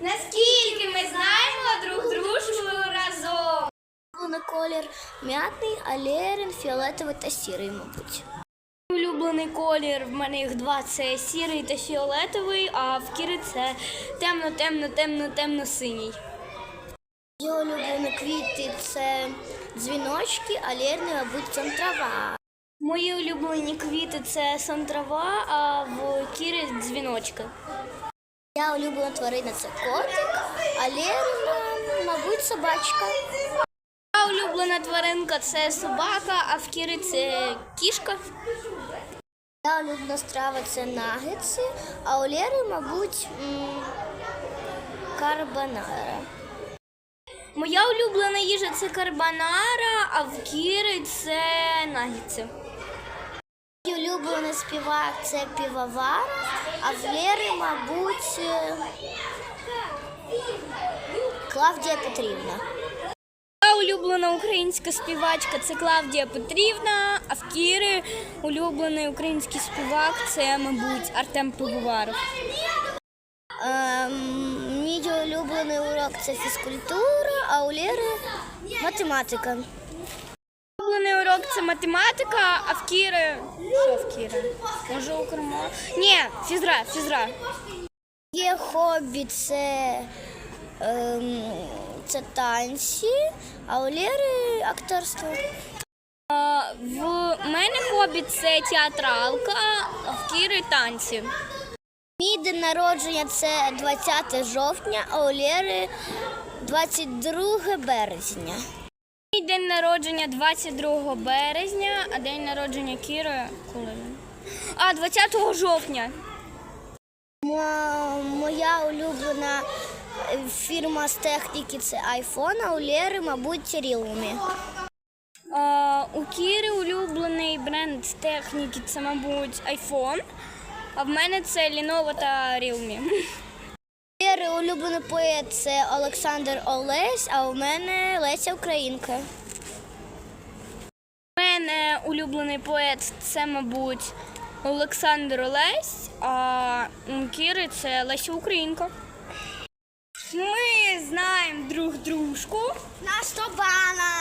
Наскільки ми знаємо друг дружку разом. На колір м'ятний, алерин, фіолетовий та сірий, мабуть. Улюблений колір в мене їх два це сірий та фіолетовий, а в Кіри це темно, темно, темно, темно синій. Його улюблені квіти це дзвіночки, алерни, мабуть, це трава. Мої улюблені квіти це сантрава, а в Кіри дзвіночки. Я улюблена тварина це котик, алерина, мабуть, собачка. А улюблена тваринка це собака, а в Кіри це кішка. Я улюблена страва це нагетси, а у Лєри, мабуть, карбонара. Моя улюблена їжа це карбонара, а в Кіри це нагідці. Улюблений співак це півовар, а в Лєри, мабуть, е, Клавдія Петрівна. Моя улюблена українська співачка це Клавдія Петрівна, а в Кіри улюблений український співак це, мабуть, Артем Пивоваров. Ем, мій улюблений урок це фізкультура, а у Лєри математика. Урок це математика, а в Кіри. Що в Кіри? Може, укрмо? Ні, фізра, фізра. Є хобі це, ем, це танці, а у Лєри акторство. А, в мене хобі це театралка, а в Кіри танці. Мій день народження це 20 жовтня, а у Лєри 22 березня. Мій день народження 22 березня, а день народження Кіри коли? він? А, 20 жовтня. Моя улюблена фірма з техніки це iPhone, а у Лєри, мабуть, Realme. А, у Кіри улюблений бренд з техніки це, мабуть, iPhone, а в мене це Lenovo та Realme. Улюблений поет це Олександр Олесь, а у мене Леся Українка. У мене улюблений поет це, мабуть, Олександр Олесь, а у Кіри це Леся Українка. Ми знаємо друг дружку. На 100 банок!